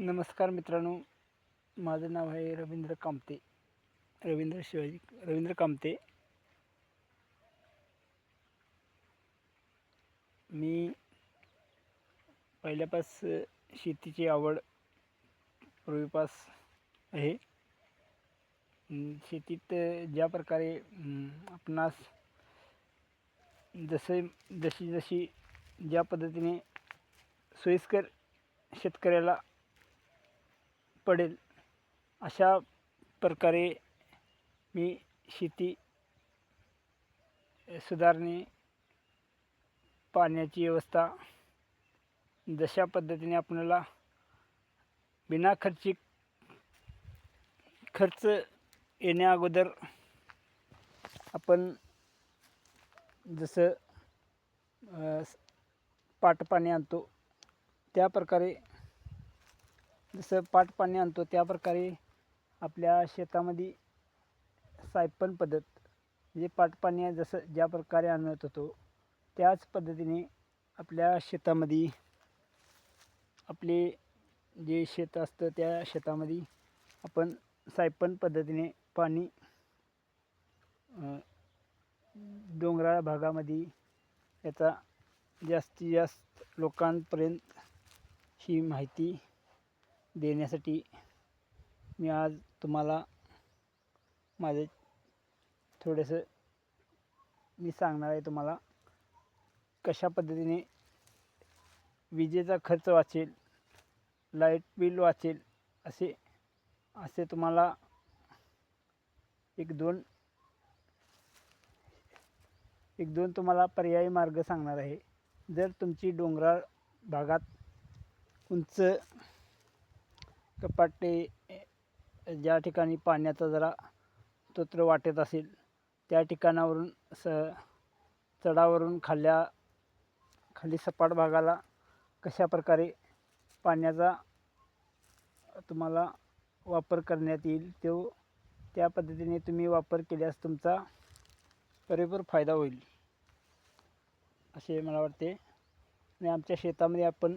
नमस्कार मित्रांनो माझं नाव आहे रवींद्र कामते. रवींद्र शिवाजी रवींद्र कामते. मी पहिल्यापास शेतीची आवड पूर्वीपास आहे. शेतीत ज्या प्रकारे आपणास जसे जशी जशी ज्या पद्धतीने सोयीस्कर शेतकऱ्याला पडेल. अशा प्रकारे मी शेती सुधारणे पाण्याची व्यवस्था जशा पद्धतीने आपल्याला बिना खर्ची खर्च येण्या अगोदर आपण जसं पाटपाणी आणतो त्या प्रकारे जसं पाटपाणी आणतो त्या प्रकारे आपल्या शेतामध्ये सायपन पद्धत म्हणजे पाटपाणी जसं ज्या प्रकारे आणत होतो त्याच पद्धतीने आपल्या शेतामध्ये आपले जे शेत असतं त्या शेतामध्ये आपण सायपन पद्धतीने पाणी डोंगराळ भागामध्ये याचा जास्तीत जास्त लोकांपर्यंत ही माहिती देण्यासाठी मी आज तुम्हाला माझे थोडंसं मी सांगणार आहे तुम्हाला कशा पद्धतीने विजेचा खर्च वाचेल लाइट बिल वाचेल असे असे तुम्हाला एक दोन एक दोन तुम्हाला पर्यायी मार्ग सांगणार आहे. जर तुमची डोंगराळ भागात उंच कपाटे ज्या ठिकाणी पाण्याचा जरा तोत्र वाटत असेल त्या ठिकाणावरून स चढावरून खाल्या खाली सपाट भागाला कशा प्रकारे पाण्याचा तुम्हाला वापर करण्यात येईल तो त्या पद्धतीने तुम्ही वापर केल्यास तुमचा परिपूर फायदा होईल. असे मला वाटते. आणि आमच्या शेतामध्ये आपण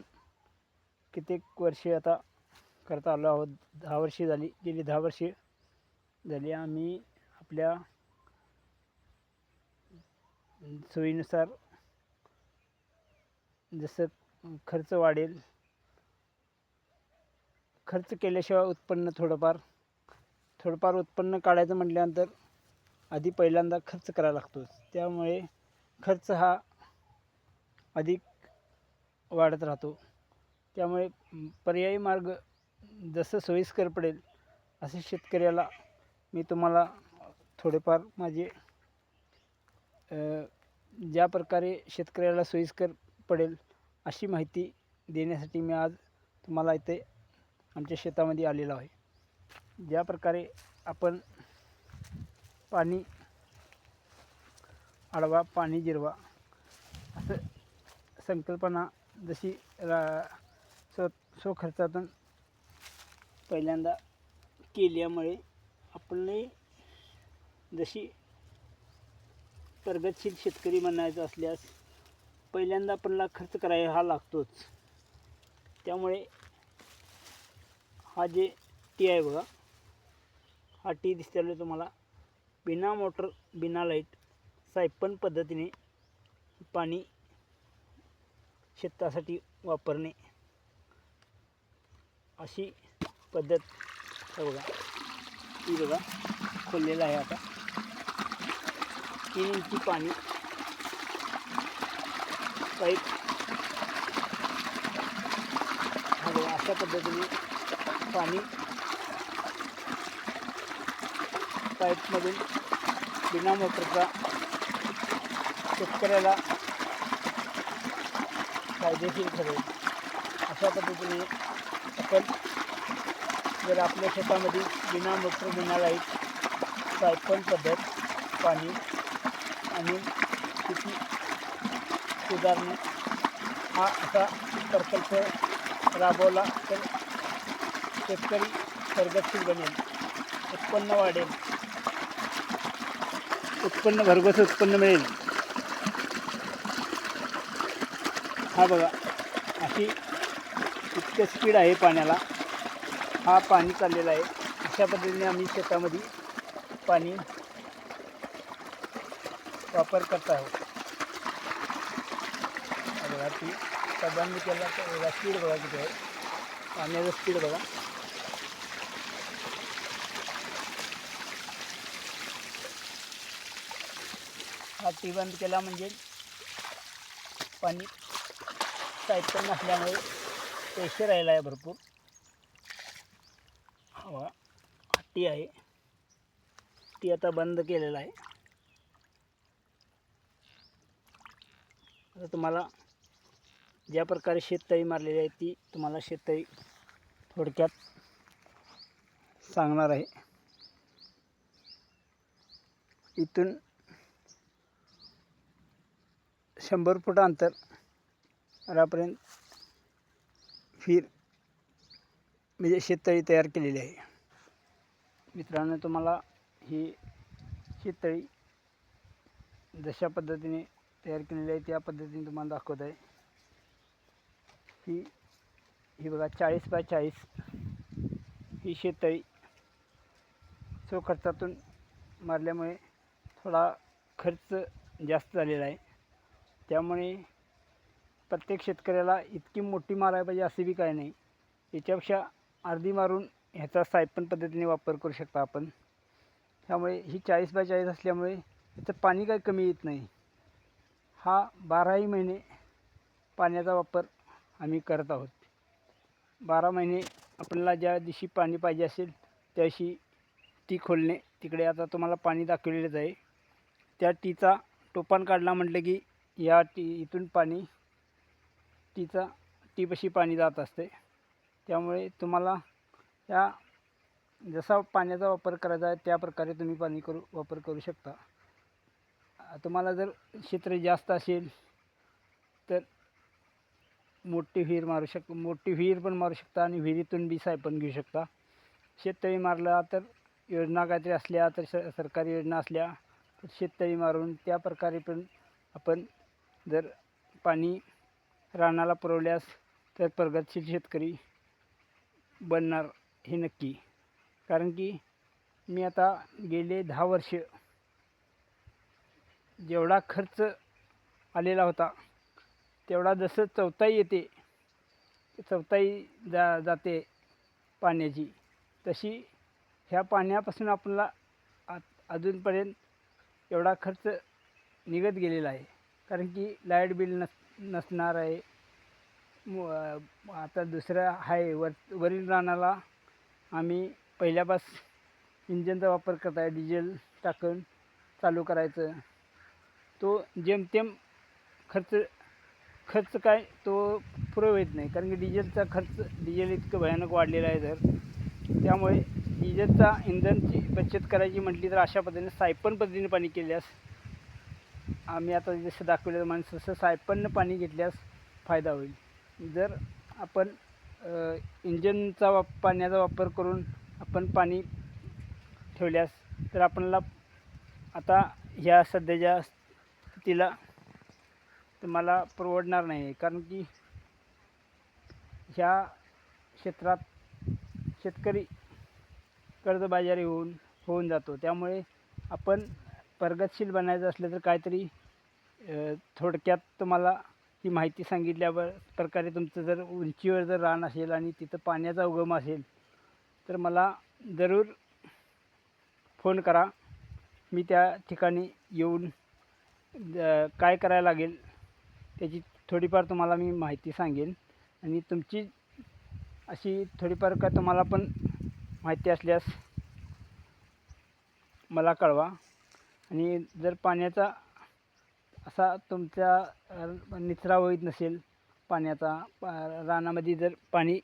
कित्येक वर्षे आता करत आलो आहोत. दहा वर्षे झाली गेली दहा वर्षे झाली. आम्ही आपल्या सोयीनुसार जसं खर्च वाढेल खर्च केल्याशिवाय उत्पन्न थोडंफार थोडंफार उत्पन्न काढायचं म्हटल्यानंतर आधी पहिल्यांदा खर्च करायला लागतो. त्यामुळे खर्च हा अधिक वाढत राहतो. त्यामुळे पर्यायी मार्ग जसं सोयीस्कर पडेल असे शेतकऱ्याला मी तुम्हाला थोडेफार माझे ज्या प्रकारे शेतकऱ्याला सोयीस्कर पडेल अशी माहिती देण्यासाठी मी आज तुम्हाला इथे आमच्या शेतामध्ये आलेलो आहे. ज्या प्रकारे आपण पाणी आडवा पाणी जिरवा असं संकल्पना जशी रा स्व स्वखर्चातून पहिल्यांदा केल्यामुळे आपले जशी प्रगतशील शेतकरी म्हणायचं असल्यास पहिल्यांदा आपल्याला खर्च करायला हा लागतोच. त्यामुळे हा जे टी आहे बघा हा टी दिसतेला तुम्हाला. बिना मोटर बिना लाइट सायपन पद्धतीने पाणी शेतासाठी वापरणे अशी पद्धत हे बघा. ती बघा खोललेलं आहे आता. तीन इंची पाणी. पाईप. हा बघा अशा पद्धतीने पाणी पाईपमधून बिना मोटरचा शेतकऱ्याला फायदेशीर ठरेल. अशा पद्धतीने आपण जर आपल्या शेतामध्ये बिना मोटर बिना लाइट सायकल पद्धत पाणी आणि शेती सुधारणे हा असा प्रकल्प राबवला तर शेतकरी प्रगतशील बनेल उत्पन्न वाढेल. उत्पन्न भरघोस उत्पन्न मिळेल. हा बघा अशी इतकं स्पीड आहे पाण्याला. हा पाणी चाललेला आहे. अशा पद्धतीने आम्ही शेतामध्ये पाणी वापर करत आहोत. बघा ती बंद केला तर स्पीड बघा किती आहे. पाण्याचा स्पीड बघा. हा टी बंद केला म्हणजे पाणी साहित्य नसल्यामुळे पैसे राहिला आहे भरपूर. हवा. हट्टी आहे. ती आता बंद केलेला आहे. आता तुम्हाला ज्या प्रकारे शेततळी मारलेली आहे ती तुम्हाला शेततळी थोडक्यात सांगणार आहे. इथून शंभर फूट अंतरापर्यंत फिर म्हणजे शेततळी तयार केलेली आहे. मित्रांनो तुम्हाला ही शेततळी जशा पद्धतीने तयार केलेली आहे त्या पद्धतीने तुम्हाला दाखवत आहे. ही ही बघा चाळीस बाय चाळीस ही शेततळी सो खर्चातून मारल्यामुळे थोडा खर्च जास्त झालेला आहे. त्यामुळे प्रत्येक शेतकऱ्याला इतकी मोठी मारायला पाहिजे असे बी काय नाही. याच्यापेक्षा अर्धी मारून ह्याचा सायपन पद्धतीने वापर करू शकता आपण. त्यामुळे ही चाळीस बाय चाळीस असल्यामुळे याचं पाणी काही कमी येत नाही. हा बाराही महिने पाण्याचा वापर आम्ही करत आहोत. बारा महिने आपल्याला ज्या दिवशी पाणी पाहिजे असेल त्या दिवशी टी खोलणे. तिकडे आता तुम्हाला पाणी दाखवलेलंच आहे. त्या टीचा टोपान काढला म्हटलं की या टी इथून पाणी टीचा टीपशी पाणी जात असते. त्यामुळे तुम्हाला या जसा पाण्याचा वापर करायचा आहे त्या प्रकारे तुम्ही पाणी करू वापर करू शकता. तुम्हाला जर क्षेत्र जास्त असेल तर मोठी विहीर मारू शक मोठी विहीर पण मारू शकता आणि विहिरीतून बी सायपण घेऊ शकता. शेततळी मारला तर योजना काहीतरी असल्या तर स सरकारी योजना असल्या तर शेततळी मारून त्या प्रकारे पण आपण जर पाणी रानाला पुरवल्यास तर प्रगतशील शेतकरी बनणार हे नक्की. कारण की मी आता गेले दहा वर्ष जेवढा खर्च आलेला होता तेवढा जसं चौथाई येते चौथाई जा जाते पाण्याची तशी ह्या पाण्यापासून आपल्याला आ अजूनपर्यंत एवढा खर्च निघत गेलेला आहे. कारण की लाइट बिल नस नसणार आहे आता दुसऱ्या आहे वर वरील रानाला आम्ही पहिल्यापास इंजनचा वापर करत आहे डिझेल टाकून चालू करायचं. तो जेमतेम खर्च खर्च काय तो पुरव येत नाही कारण की डिझेलचा खर्च डिझेल इतकं भयानक वाढलेलं आहे तर त्यामुळे डिझेलचा इंधनची बचत करायची म्हटली तर अशा पद्धतीने सायपन पद्धतीने पाणी केल्यास आम्ही आता जसं दाखवलेलं माणसं तसं सायपननं पाणी घेतल्यास फायदा होईल. जर आपण इंजनचा वाप पाण्याचा वापर करून आपण पाणी ठेवल्यास तर आपल्याला आता ह्या सध्याच्या स्थितीला तुम्हाला परवडणार नाही. कारण की ह्या क्षेत्रात शेतकरी कर्जबाजारी होऊन होऊन जातो. त्यामुळे आपण प्रगतशील बनायचं असलं तर काहीतरी थोडक्यात तुम्हाला ही माहिती सांगितल्यावर प्रकारे तुमचं जर उंचीवर जर रान असेल आणि तिथं पाण्याचा उगम असेल तर मला जरूर फोन करा. मी त्या ठिकाणी येऊन काय करायला लागेल त्याची थोडीफार तुम्हाला मी माहिती सांगेन. आणि तुमची अशी थोडीफार का तुम्हाला पण माहिती असल्यास मला कळवा. आणि जर पाण्याचा असा तुमच्या निचरा होत नसेल पाण्याचा पा- रानामध्ये जर पाणी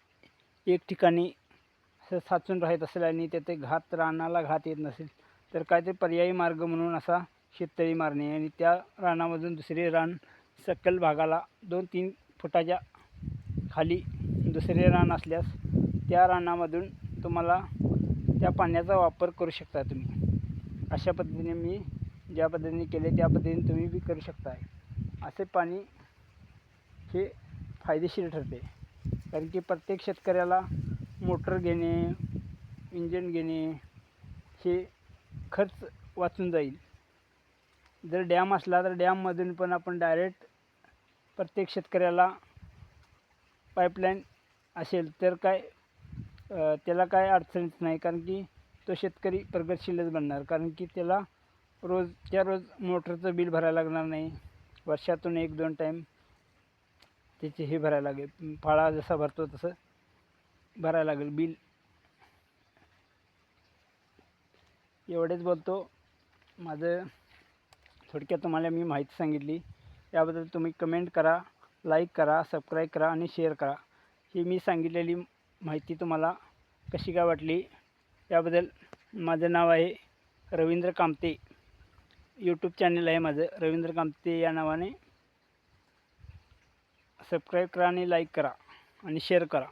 एक ठिकाणी असं साचून राहत असेल आणि त्याचे घात रानाला घात येत नसेल तर काहीतरी पर्यायी मार्ग म्हणून असा शेततळी मारणे आणि त्या रानामधून दुसरे रान सकल भागाला दोन तीन फुटाच्या खाली दुसरे रान असल्यास त्या रानामधून तुम्हाला त्या पाण्याचा वापर करू शकता तुम्ही. अशा पद्धतीने मी ज्या पद्धतीने केले त्या पद्धतीने तुम्ही बी करू शकता असे पाणी हे फायदेशीर ठरते. कारण की प्रत्येक शेतकऱ्याला मोटर घेणे इंजन घेणे हे खर्च वाचून जाईल. जर डॅम असला तर डॅममधून पण आपण डायरेक्ट प्रत्येक शेतकऱ्याला पाईपलाईन असेल तर काय त्याला काय अडचणीच नाही. कारण की तो शेतकरी प्रगतशीलच बनणार. कारण की त्याला रोजच्या रोज मोटरचं बिल भरायला लागणार नाही वर्षातून एक दोन टाईम त्याचे हे भरायला लागेल. फाळा जसा भरतो तसं भरायला लागेल बिल. एवढेच बोलतो. माझं थोडक्यात तुम्हाला मी माहिती सांगितली. याबद्दल तुम्ही कमेंट करा लाईक करा सबस्क्राईब करा आणि शेअर करा. ही मी सांगितलेली माहिती तुम्हाला कशी काय वाटली याबद्दल माझं नाव आहे रवींद्र कामते. यूट्यूब चॅनल आहे माझं. रवींद्र कामते या नावाने. सबस्क्राईब करा आणि लाईक करा आणि शेअर करा.